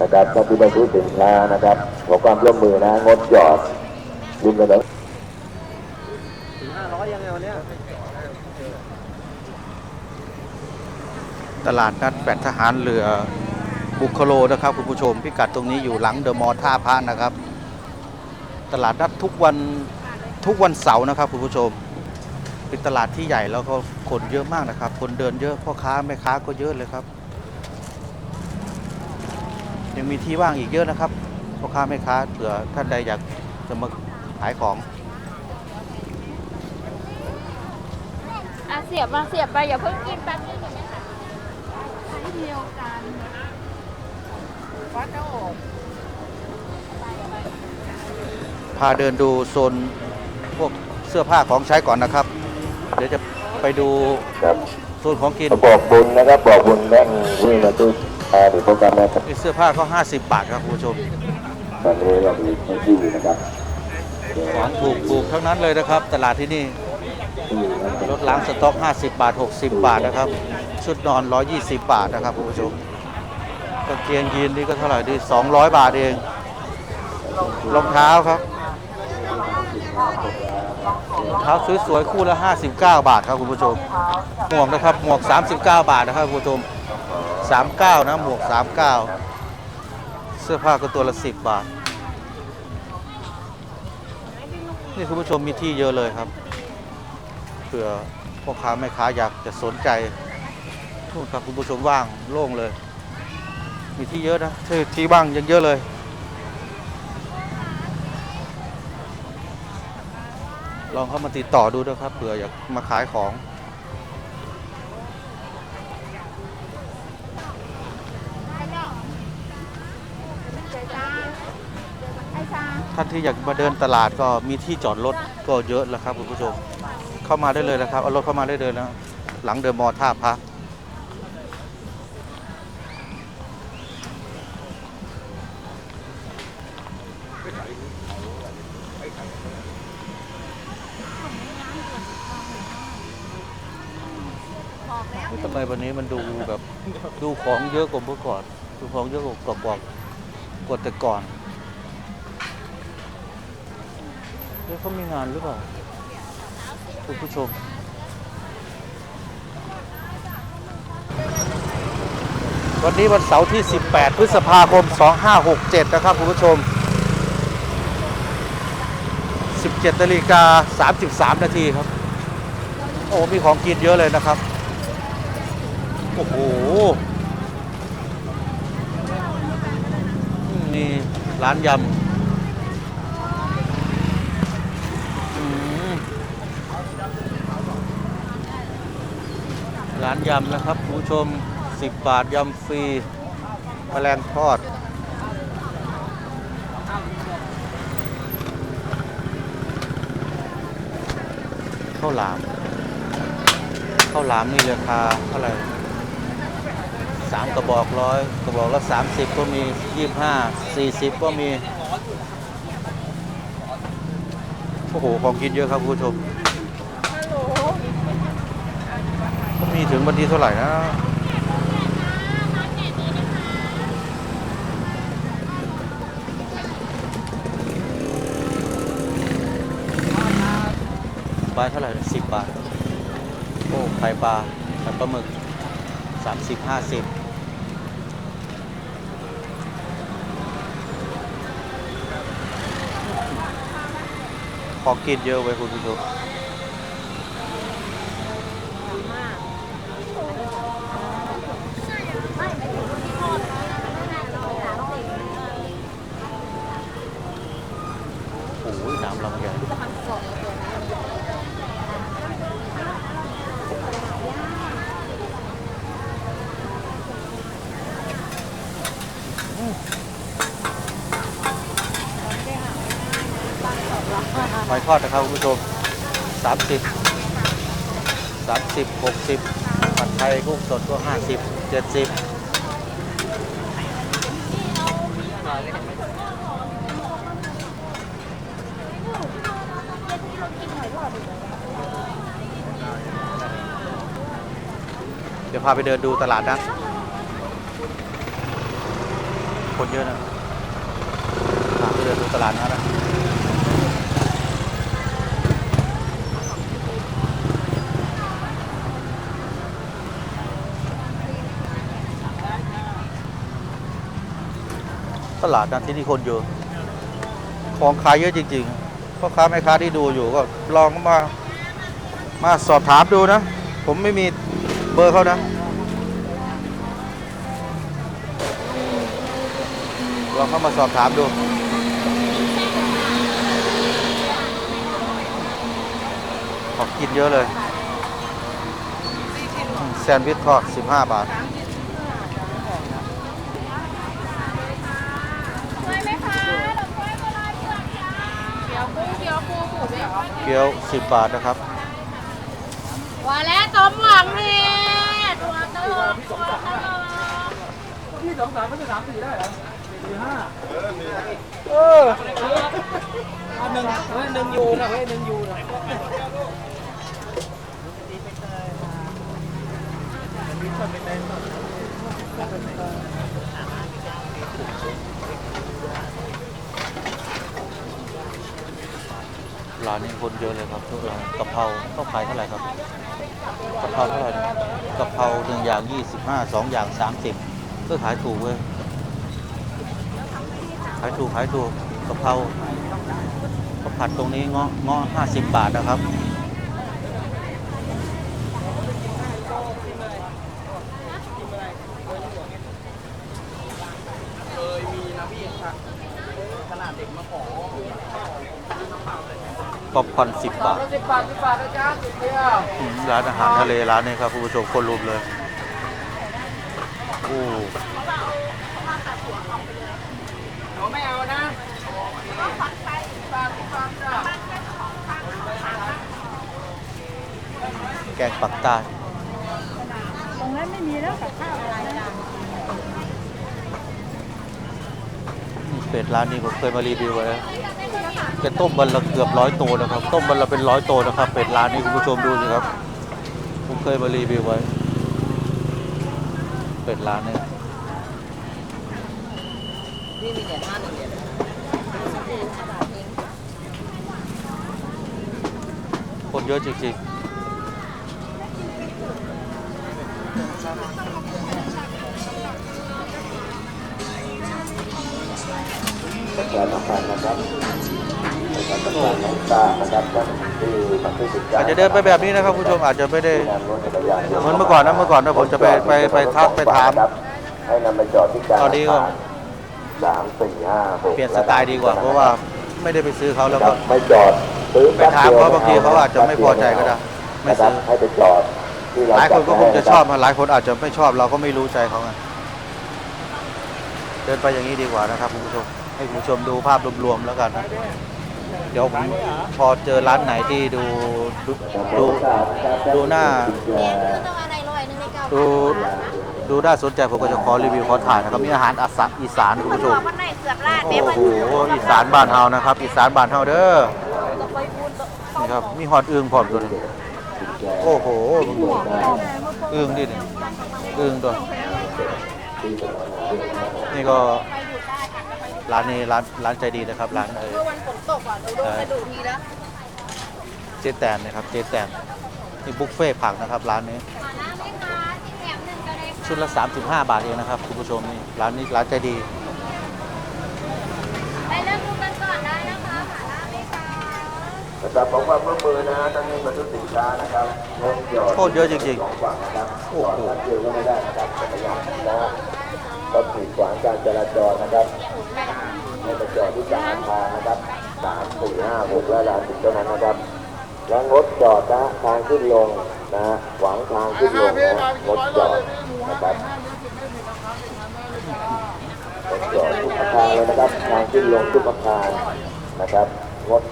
นะครับถ้าที่ไปซื้อสินค้านะครับขอความร่วมมือนะงดจอดริมถนนถึงห้าร้อยยังไงวันเนี้ยตลาดนัดแฟดทหารเรือบุคโลนะครับคุณผู้ชมพิกัดตรงนี้อยู่หลังเดอะมอลล์ท่าพระนะครับ ตลาดนัดทุกวันทุกวันเสาร์นะครับคุณผู้ชม เป็นตลาดที่ใหญ่แล้วก็คนเยอะมากนะครับ คนเดินเยอะพ่อค้าแม่ค้าก็เยอะเลยครับ ยังมีที่ว่างอีกเยอะนะครับพ่อค้าแม่ค้าเผื่อท่านใดอยากจะมาขายของอะเสียบมาเสียบไปอย่าเพิ่งกินแป๊บนึงเดี๋ยวไม่ทันใช้เดียวกันวัดเจ้าโอบพาเดินดูโซนพวกเสื้อผ้าของใช้ก่อนนะครับ เดี๋ยวจะไปดูครับโซนของกิน บอกบุญนะครับ บอกบุญแม่งวิ่งมาตู้อ่า หรือโปรแกรมนะครับนี่เสื้อผ้าก็50 บาทครับคุณผู้ชมตอนนี้เรามีที่นะครับของถูกถูกทั้งนั้นเลยนะครับ ตลาดที่นี่รถล้างสต็อก 50 บาท 60 บาทนะครับ ชุดนอน 120 บาทนะครับคุณผู้ชมกางเกงยีนนี่ก็เท่าไหร่ดี 200 บาทเอง รองเท้าครับรองเท้าสวยๆ คู่ละ 59 บาทครับคุณผู้ชม หมวกนะครับ หมวก 39 บาทนะครับคุณผู้ชม 39 นะ หมวก 39 เสื้อผ้าก็ตัวละ 10 บาท นี่คุณผู้ชมมีที่เยอะเลยครับ เผื่อพ่อค้าแม่ค้าอยากจะสนใจนู่นครับคุณผู้ชมว่างโล่งเลย มีที่เยอะนะที่ที่ว่างยังเยอะเลยลองเข้ามาติดต่อดูนะครับเผื่ออยากมาขายของ ท่านที่อยากมาเดินตลาดก็มีที่จอดรถก็เยอะแล้วครับคุณผู้ชม เข้ามาได้เลยนะครับเอารถเข้ามาได้เลยนะหลังเดอะมอลล์ท่าพระทำไมวันนี้มันดูแบบดูของเยอะกว่าเมื่อก่อนดูของเยอะกว่ากว่ากว่าแต่ก่อน เฮ้ยเขามีงานหรือเปล่า คุณผู้ชมวันนี้วันเสาร์ที่ 18 พฤษภาคม 2567 นะครับคุณผู้ชม 17นาฬิกา33 นาทีครับ โอ้ มีของกินเยอะเลยนะครับ โอ้โห นี่ร้านยำ อืมร้านยำนะครับผู้ชม 10 บาทยำฟรีแมลงทอด ข้าวหลาม ข้าวหลามนี่ราคาเท่าไหร่สามกระบอกร้อยกระบอกละสามสิบก็มียี่ห้าสี่สิบก็มี โอ้โห ของกินเยอะครับคุณผู้ชม ก็มีถึงวันที่เท่าไหร่นะปลาเท่าไหร่สิบบาท โอ้ไข่ปลาไข่ปลาหมึกสามสิบห้าสิบของกินเยอะไว้ยคุณผู้ชม โอ้ยน้ำลำใหญ่ หอยทอดนะครับคุณผู้ชมสามสิบสามสิบหกสิบผัดไทยกุ้งสดก็ห้าสิบเจ็ดสิบเดี๋ยวพาไปเดินดูตลาดนะ คนเยอะนะหาไปเดินดูตลาดนัดนะ ตลาดนัดที่นี่คนเยอะของขายเยอะจริงๆพ่อค้าแม่ค้าที่ดูอยู่ก็ลองมา มาสอบถามดูนะ ผมไม่มีเบอร์เขานะลองเข้ามาสอบถามดูของกินเยอะเลย แซนด์วิชทอด 15 บาท ช่วยไหมคะดอกไม้โบราณเผือกจ้าเกี๊ยวกุ้งเกี๊ยวปูหมูเบคอน เกี๊ยว 10 บาทนะครับ ว่าแล้วต้มหวังเฮ็ดตัวเติมตัวเติมที่สองสามไม่ใช่สามสี่ได้เหรอสี่ห้าเอออันหนึ่งเฮ้ยหนึ่งยูนะเฮ้ยหนึ่งยูนะ ร้านนี้คนเยอะเลยครับทุกร้านกะเพราต้องขายเท่าไหร่ครับกะเพราเท่าไหร่กะเพราหนึ่งอย่างยี่สิบห้าสองอย่างสามสิบก็ขายถูกเว้ยขายถูกขายถูกกะเพราข้าวผัดตรงนี้เงาะเงาะห้าสิบบาทนะครับ ป๊อปคอร์นสิบบาทสิบบาทสิบบาทนะจ๊ะสิบเดียวอืมร้านอาหารทะเลร้านนี้ครับคุณผู้ชมคนรุมเลยโอ้เราไม่เอานะแกงปักใต้ตรงนั้นไม่มีแล้วกับข้าวอะไรนะ นี่ เป็ดร้านนี้ผมเคยมารีวิวไว้แล้วแกต้มวันละเกือบร้อยตัวนะครับ ต้มวันละเป็นร้อยตัวนะครับ เป็ดร้านนี้คุณผู้ชมดูสิครับ ผมเคยมารีวิวไว้ เป็ดร้านนี้นี่มีเหรียญห้าหนึ่งเหรียญคนเยอะจริง ประชาสัมพันธ์นะครับประชาสัมพันธ์น้องตานะครับท่านที่มาซื้อสินๆค้าอาจจะเดินไปแบบนี้นะครับคุณผู้ชมอาจจะไม่ได้นำรถจักรยานยนต์เหมือนเมื่อก่อนนะเมื่อก่อนนะผมจะไปไปไปทักไปถามครับให้นำไปจอดที่กลางตอนนี้ก็สามสี่ห้าหกเปลี่ยนสไตล์ดีกว่า เพราะว่าไม่ได้ไปซื้อเขาแล้วครัก็บไม่จอดซื้อไปถามเขาบางทีเขาอาจจะไม่พอใจก็ได้ไม่นะครัซื้บอให้ไปจอดที่เราหลายคนก็คงจะชอบจัดให้หลายคนอาจจะไม่ชอบเราก็ไม่รู้ใจเขาไงเดินไปอย่างนี้ดีกว่านะครับคุณผู้ชม ให้คุณผู้ชมดูภาพรวมๆแล้วกันนะเดี๋ยวผมพอเจอร้านไหนที่ดูดูดูดูหน้าต้องอะไรร้อยหนึงในเก้าดูดูน่าสนใจผมก็จะขอรีวิวขอถ่ายนะครับมีอาหารอาสาอีสานคุณผู้ชมวันไหนเสือบลาดโอ้โหอีสานบ้านเฮานะครับ อีสานบ้านเฮาเด้อนี่ครับมีหอดอึ่งพร้อมตัวนี้โอ้โหอึ่งดิเนี่ยอึ่งตัวนี่ก็ ร้านนี้ร้านร้านใจดีนะครับ ร้านเออเมื่อวันฝนตกอะเราดูไปดูทีแล้วเจแตนนะครับ เจแตนนี่บุฟเฟ่ต์ผักนะครับร้านนี้ขอน้ำไหมคะที่แถมหนึ่งก็ได้ค่ะชุดละ 35 บาทเองนะครับคุณผู้ชมนี่ร้านนี้ร้านใจดีไปเริ่มดูกันก่อนได้นะคะหาน้ำไหมคะนะครับผมว่าเมื่อมือนะฮะท่านนี้มาซื้อสินค้านะครับรถจอดโคตรเยอะจริงสองฝั่งนะครับโอ้โหจอดเดียวก็ไม่ได้นะครับจักรยานนะฮะก็ขีดขวางการจราจรนะครับ ให้ไปจอดที่กลางทางนะครับสามสี่ห้าหกและลานสิบเท่านั้นนะครับ แล้วงดจอดนะทางขึ้นลงนะขวางทางขึ้นลงนะงดจอดนะครับงดจอดทุกอาคารเลยนะครับ ทางขึ้นลงทุกอาคารนะครับงด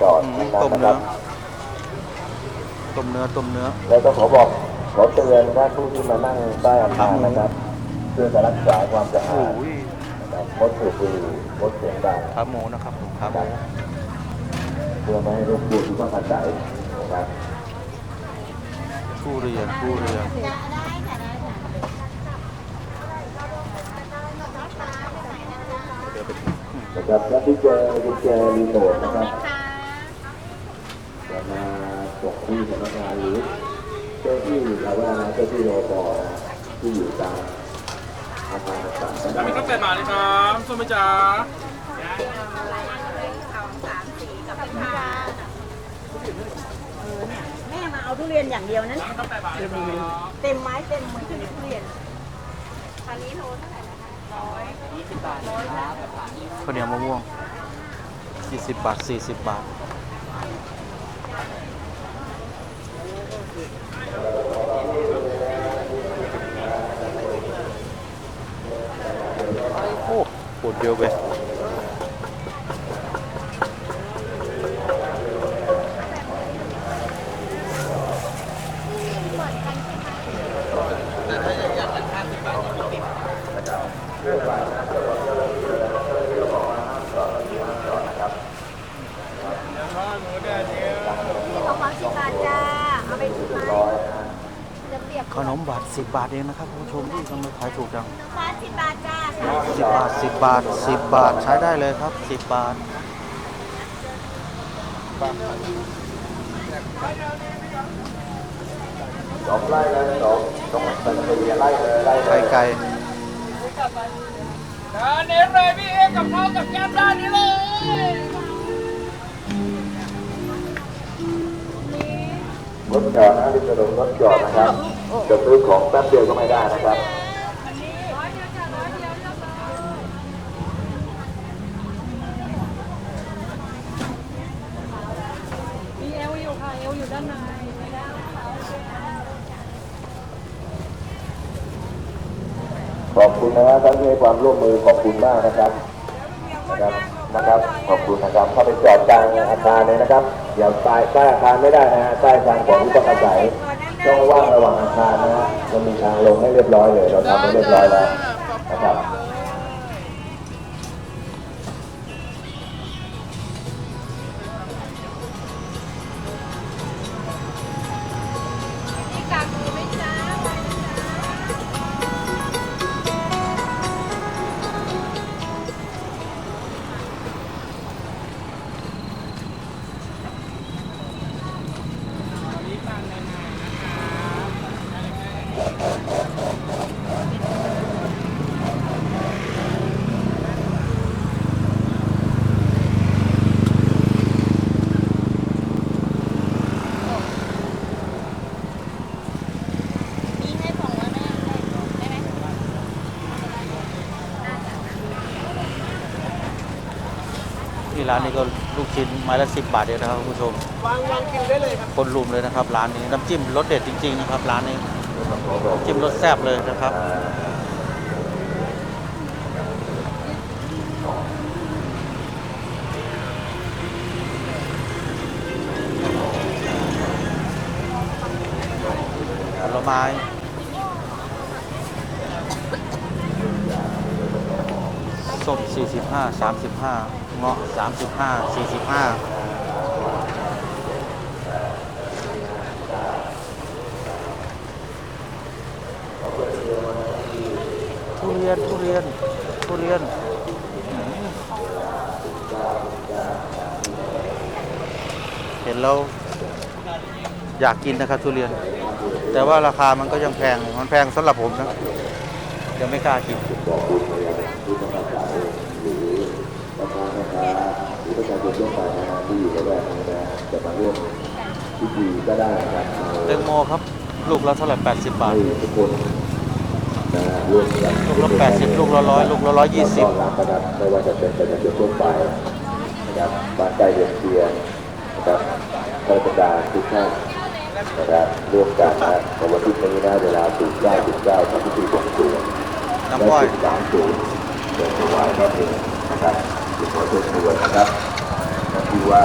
จอดอืมทั้งนั้นต้มนะคเนื้รัอบต้มเนื้อต้มเนื้อแล้วก็ขอบอกขอเตือนท่านผู้ที่มานั่งใต้อาคารนะครับเพื่อจะรักษาความสะโอ้อาดยนะครับ งดสูบบุหรี่งดเสียงดังขาหมูนะครับขาหมูเพื่อไม่ให้รบกวนผู้พักอาศัยนะครับผู้เรียนผู้เรียนได้ค่ะได้ค่ะนะครับและที่เจอกุญแจรีโมทนะครับจะมาส่งที่สำนักงานหรือเจ้าที่เราว่าเจ้าที่รอปที่อยู่ตาม อาคารต่างๆนะมีรับข้าวเป็ดมาเลยครับส้มไหมจ๊ะแม่มาเอาทุเรียนอย่างเดียวนั้นข้าวเป็ดมาเลยครับเต็มไม้เต็มมือทุเรียนอันนี้โลเท่าไหร่นะคะข้าวเหนียวมะม่วง 20 บาท 40 บาท โอ้ปวดเดียวไป ของความสิบบาทจ้า เอาไปทุกไม้ จะเปรียบ ขนมบาท10 บาทเองนะครับคุณผู้ชมที่ทำไมขายถูกจังฟ้าสิบบาทจ้า10 บาท 10 บาท 10 บาทใช้ได้เลยครับ 10 บาทสองไร่แล้วสองสองเป็นสี่ไร่เลยไร่เลไก่ยไก่อันนี้เลยพี่เอกกับข้าวกับแก้มด้านนี้เลยรถจอดนะริมถนนรถจอดนะครับ จะซื้อของแป๊บเดียวก็ไม่ได้นะครับมีเอลอยู่ค่ะเอลอยู่ด้านในขอบคุณนะครับท่านที่ให้ความร่วมมือขอบคุณมากนะครับนะครับนะครับ ขอบคุณนะครับเข้าไปจอดกลางอาคารเลยนะครับอย่าใต้ใต้อาคารไม่ได้นะฮะใต้อาคารของผู้ประกาศาย ช่องว่างระหว่างอาคารนะฮะมันมีทางลงให้เรียบร้อยเลย เราทำให้เรียบร้อยแล้ว ร้านนี้ก็ลูกชิ้นไม้ละ10บาทเองนะครับคุณผู้ชมวางวางคิวได้เลยครับคนลุมเลยนะครับ ร้านนี้น้ำจิ้มรสเด็ดจริงๆนะครับ ร้านนี้จิ้มรสแซ่บเลยนะครับผลไม้ ส้ม45 35 เงาะ 35 45ทุเรียนทุเรียนทุเรียนเห็นแล้วอยากกินนะครับทุเรียน แต่ว่าราคามันก็ยังแพงมันแพงสำหรับผมนะยังไม่กล้ากิน นะครับหรือประชาชนทั่วไปนะฮะที่อยู่ระแวกนี้นะจะมาร่วมพิธีก็ได้นะครับแตงโมครับ ลูกละเท่าไหร่80 บาทให้ทุกคนนะร่วมกันลูกละ80ลูกละ100ลูกละ120 ต้อนรับนะครับไม่ว่าจะเป็นประชาชนทั่วไปนะครับบ้านใกล้เรือนเคียงนะครับข้าราชการทุกท่านนะครับร่วมกันนะในวันที่นี้นะเวลาศูนย์เก้าจุดเก้าทำพิธีบวงสรวง น้ำอ้อยและจุดสามศูนย์เดินถวายพระเพลิงนะครับ ขอเชิญชวนนะครับที่ว่า